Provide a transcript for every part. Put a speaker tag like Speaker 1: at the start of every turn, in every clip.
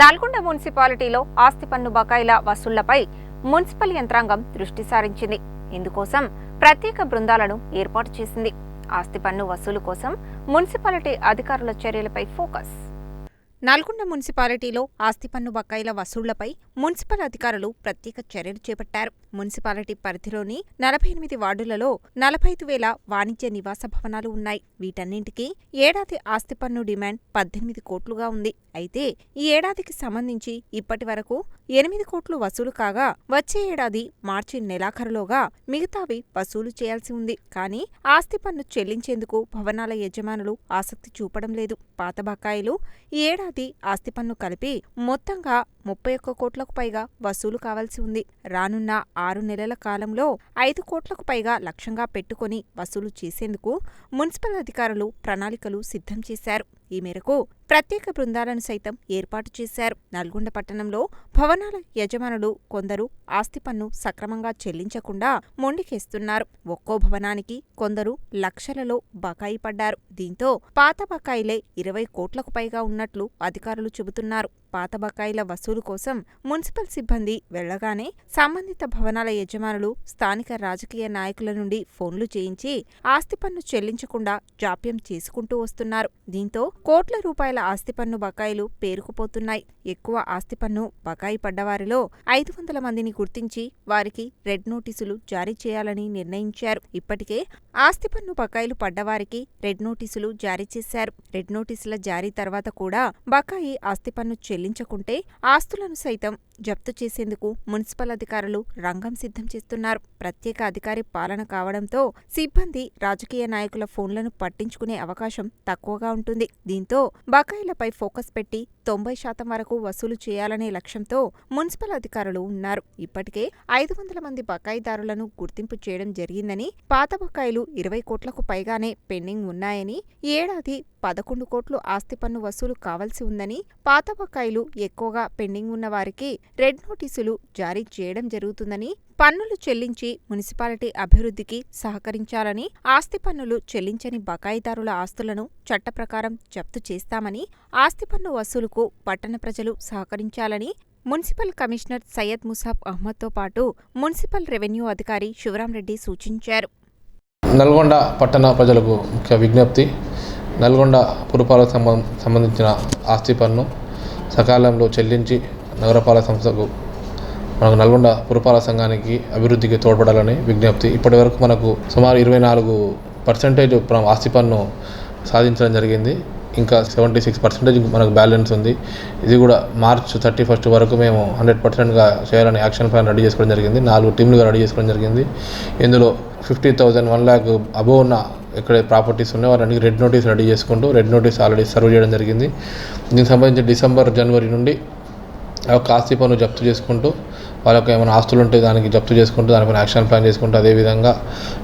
Speaker 1: నల్గొండ మున్సిపాలిటీలో ఆస్తి పన్ను బకాయిల వసూళ్ళపై మున్సిపల్ యంత్రాంగం దృష్టి సారించింది. ఇందుకోసం ప్రత్యేక బృందాలను ఏర్పాటు చేసింది. ఆస్తి పన్ను వసూలు కోసం మున్సిపాలిటీ అధికారుల చర్యలపై ఫోకస్. నల్గొండ మున్సిపాలిటీలో ఆస్తి పన్ను బకాయిల వసూళ్ళపై మున్సిపల్ అధికారులు ప్రత్యేక చర్యలు చేపట్టారు. మున్సిపాలిటీ పరిధిలోని నలభై ఎనిమిది వార్డులలో నలభై ఐదు వేల వాణిజ్య నివాస భవనాలు ఉన్నాయి. వీటన్నింటికీ ఏడాది ఆస్తి పన్ను డిమాండ్ పద్దెనిమిది కోట్లుగా ఉంది. అయితే ఈ ఏడాదికి సంబంధించి ఇప్పటి వరకు ఎనిమిది కోట్లు వసూలు కాగా వచ్చే ఏడాది మార్చి నెలాఖరులోగా మిగతావి వసూలు చేయాల్సి ఉంది. కానీ ఆస్తి పన్ను చెల్లించేందుకు భవనాల యజమానులు ఆసక్తి చూపడం లేదు. పాత బకాయిలు ఈ ఏడాది ఆస్తి పన్ను కలిపి మొత్తంగా ముప్పై ఒక్క కోట్లకు పైగా వసూలు కావాల్సి ఉంది. రానున్న ఆరు నెలల కాలంలో ఐదు కోట్లకు పైగా లక్ష్యంగా పెట్టుకుని వసూలు చేసేందుకు మున్సిపల్ అధికారులు ప్రణాళికలు సిద్ధం చేశారు. ఈ మేరకు ప్రత్యేక బృందాలను సైతం ఏర్పాటు చేశారు. నల్గొండ పట్టణంలో భవనాల యజమానులు కొందరు ఆస్తి పన్ను సక్రమంగా చెల్లించకుండా మొండికేస్తున్నారు. ఒక్కో భవనానికి కొందరు లక్షలలో బకాయి పడ్డారు. దీంతో పాత బకాయిలే ఇరవై కోట్లకు పైగా ఉన్నట్లు అధికారులు చెబుతున్నారు. పాత బకాయిల వసూలు కోసం మున్సిపల్ సిబ్బంది వెళ్ళగానే సంబంధిత భవనాల యజమానులు స్థానిక రాజకీయ నాయకుల నుండి ఫోన్లు చేయించి ఆస్తి పన్ను చెల్లించకుండా జాప్యం చేసుకుంటూ వస్తున్నారు. దీంతో కోట్ల రూపాయల ఆస్తి పన్ను బకాయిలు పేరుకుపోతున్నాయి. ఎక్కువ ఆస్తి పన్ను బకాయి పడ్డవారిలో ఐదు వందల మందిని గుర్తించి వారికి రెడ్ నోటీసులు జారీ చేయాలని నిర్ణయించారు. ఇప్పటికే ఆస్తి పన్ను బకాయిలు పడ్డవారికి రెడ్ నోటీసులు జారీ చేశారు. రెడ్ నోటీసుల జారీ తర్వాత కూడా బకాయి ఆస్తి పన్ను చెల్లించకుంటే ఆస్తులను సైతం జప్తు చేసేందుకు మున్సిపల్ అధికారులు రంగం సిద్ధం చేస్తున్నారు. ప్రత్యేక అధికారి పాలన కావడంతో సిబ్బంది రాజకీయ నాయకుల ఫోన్లను పట్టించుకునే అవకాశం తక్కువగా ఉంటుంది. దీంతో బకాయిలపై ఫోకస్ పెట్టి తొంభై శాతం వరకు వసూలు చేయాలనే లక్ష్యంతో మున్సిపల్ అధికారులు ఉన్నారు. ఇప్పటికే ఐదు వందల మంది బకాయిదారులను గుర్తింపు చేయడం జరిగిందని పాత బకాయిలు ఇరవై కోట్లకు పైగానే పెండింగ్ ఉన్నాయని ఏడాది పదకొండు కోట్లు ఆస్తి పన్ను వసూలు కావాల్సి ఉందని పాత బకాయిలు ఎక్కువగా పెండింగ్ ఉన్న వారికి రెడ్ నోటీసులు జారీ చేయడం జరుగుతుందని పన్నులు చెల్లించి మున్సిపాలిటీ అభివృద్ధికి సహకరించాలని ఆస్తి పన్నులు చెల్లించని బకాయిదారుల ఆస్తులను చట్టప్రకారం జప్తు చేస్తామని ఆస్తి పన్ను వసూలుకు పట్టణ ప్రజలు సహకరించాలని మున్సిపల్ కమిషనర్ సయ్యద్ ముసాబ్ అహ్మద్తో పాటు మున్సిపల్ రెవెన్యూ అధికారి శివరాంరెడ్డి సూచించారు.
Speaker 2: నల్గొండ పట్టణ ప్రజలకు ముఖ్య విజ్ఞప్తి నల్గొండ పురపాలకు సంబం సంబంధించిన ఆస్తి పన్ను సకాలంలో చెల్లించి నగరపాలక సంస్థకు మనకు నల్గొండ పురపాలక సంఘానికి అభివృద్ధికి తోడ్పడాలని విజ్ఞప్తి. ఇప్పటి వరకు మనకు సుమారు ఇరవై నాలుగు పర్సెంటేజ్ ఆస్తి పన్ను సాధించడం జరిగింది. ఇంకా సెవెంటీ సిక్స్ పర్సెంటేజ్ మనకు బ్యాలెన్స్ ఉంది. ఇది కూడా మార్చ్ థర్టీ ఫస్ట్ వరకు మేము హండ్రెడ్ పర్సెంట్గా చేయాలని యాక్షన్ ప్లాన్ రెడీ చేసుకోవడం జరిగింది. నాలుగు టీంలుగా రెడీ చేసుకోవడం జరిగింది. ఇందులో fifty thousand one lakh above ఉన్న ఇక్కడ ప్రాపర్టీస్ ఉన్నాయి. వాటికి రెడ్ నోటీస్ రెడీ చేసుకుంటూ రెడ్ నోటీస్ ఆల్రెడీ సర్వ్ చేయడం జరిగింది. దీనికి సంబంధించి డిసెంబర్ జనవరి నుండి ఆ యొక్క ఆస్తి పన్ను జప్తు చేసుకుంటూ వాళ్ళకి ఏమైనా ఆస్తులు ఉంటే దానికి జప్తు చేసుకుంటూ దానిపైన యాక్షన్ ప్లాన్ చేసుకుంటూ అదేవిధంగా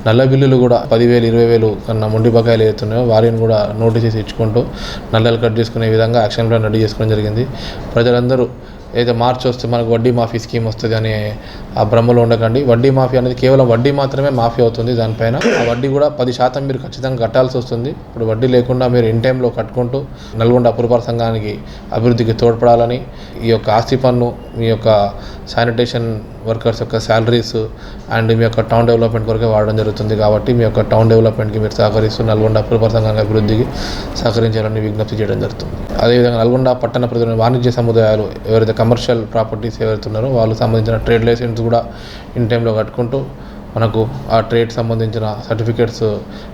Speaker 2: నల్ల బిల్లులు కూడా పదివేలు ఇరవై వేలు కన్నా మొండి బకాయిలు ఏతున్నాయో వారిని కూడా నోటీసెస్ ఇచ్చుకుంటూ నల్లలు కట్ చేసుకునే విధంగా యాక్షన్ ప్లాన్ రెడీ చేసుకోవడం జరిగింది. ప్రజలందరూ ఏదో మార్చి వస్తే మనకు వడ్డీ మాఫీ స్కీమ్ వస్తుంది అనే ఆ భ్రమలో ఉండకండి. వడ్డీ మాఫీ అనేది కేవలం వడ్డీ మాత్రమే మాఫీ అవుతుంది దానిపైన. ఆ వడ్డీ కూడా పది శాతం మీరు ఖచ్చితంగా కట్టాల్సి వస్తుంది. ఇప్పుడు వడ్డీ లేకుండా మీరు ఇన్ టైంలో కట్టుకుంటూ నల్గొండ పురపాలక సంఘానికి అభివృద్ధికి తోడ్పడాలని ఈ యొక్క ఆస్తి పన్ను మీ యొక్క శానిటేషన్ వర్కర్స్ యొక్క శాలరీస్ అండ్ మీ యొక్క టౌన్ డెవలప్మెంట్ కొరకే వాడడం జరుగుతుంది కాబట్టి మీ యొక్క టౌన్ డెవలప్మెంట్కి మీరు సహకరిస్తూ నల్గొండ పురపాలక సంఘానికి అభివృద్ధికి సహకరించాలని విజ్ఞప్తి చేయడం జరుగుతుంది. అదేవిధంగా నల్గొండ పట్టణ ప్రజలు వాణిజ్య సముదాయాలు ఎవరైతే కమర్షియల్ ప్రాపర్టీస్ ఎవరైతే ఉన్నారో వాళ్ళు సంబంధించిన ట్రేడ్ లైసెన్స్ కూడా ఇన్ టైంలో కట్టుకుంటూ మనకు ఆ ట్రేడ్ సంబంధించిన సర్టిఫికేట్స్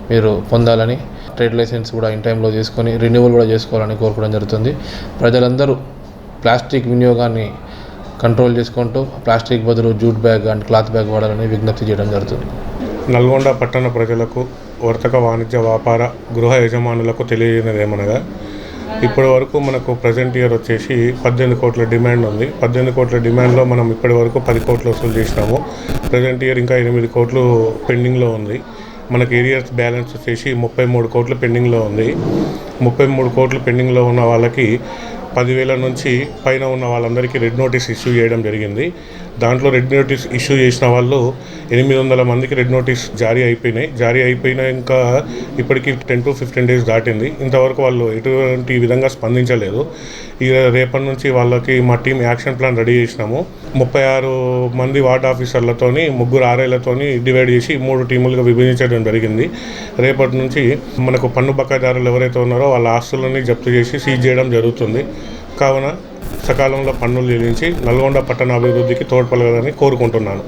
Speaker 2: మీరు పొందాలని ట్రేడ్ లైసెన్స్ కూడా ఇన్ టైంలో చేసుకొని రెన్యువల్ కూడా చేసుకోవాలని కోరుకోవడం జరుగుతుంది. ప్రజలందరూ ప్లాస్టిక్ వినియోగాన్ని కంట్రోల్ చేసుకుంటూ ప్లాస్టిక్ బదులు jute bag and cloth bag వాడాలని విజ్ఞప్తి చేయడం జరుగుతుంది.
Speaker 3: నల్గొండ పట్టణ ప్రజలకు వర్తక వాణిజ్య వ్యాపార గృహ యజమానులకు తెలియజేయనదేమనగా ఇప్పటి వరకు మనకు ప్రజెంట్ ఇయర్ వచ్చేసి పద్దెనిమిది కోట్ల డిమాండ్ ఉంది. పద్దెనిమిది కోట్ల డిమాండ్లో మనం ఇప్పటి వరకు పది కోట్లు వసూలు చేసినాము. ప్రజెంట్ ఇయర్ ఇంకా ఎనిమిది కోట్లు పెండింగ్లో ఉంది. మనకి ఏరియర్స్ బ్యాలెన్స్ వచ్చేసి ముప్పై మూడు కోట్లు పెండింగ్లో ఉంది. ముప్పై మూడు కోట్లు పెండింగ్లో ఉన్న వాళ్ళకి పదివేల నుంచి పైన ఉన్న వాళ్ళందరికీ రెడ్ నోటీస్ ఇష్యూ చేయడం జరిగింది. దాంట్లో రెడ్ నోటీస్ ఇష్యూ చేసిన వాళ్ళు ఎనిమిది వందల మందికి రెడ్ నోటీస్ జారీ అయిపోయినాయి. జారీ అయిపోయిన ఇంకా ఇప్పటికి టెన్ టు ఫిఫ్టీన్ డేస్ దాటింది. ఇంతవరకు వాళ్ళు ఎటువంటి విధంగా స్పందించలేదు. ఇక రేపటి నుంచి వాళ్ళకి మా టీం యాక్షన్ ప్లాన్ రెడీ చేసినాము. ముప్పై ఆరు మంది వార్డ్ ఆఫీసర్లతోని ముగ్గురు ఆర్ఐలతోని డివైడ్ చేసి మూడు టీములుగా విభజించడం జరిగింది. రేపటి నుంచి మనకు పన్ను బకాయిదారులు ఎవరైతే ఉన్నారో వాళ్ళ ఆస్తులని జప్తు చేసి సీజ్ చేయడం జరుగుతుంది. కావున సకాలంలో పన్నులు చెల్లించి నల్గొండ పట్టణ అభివృద్ధికి తోడ్పడగలని కోరుకుంటున్నాను.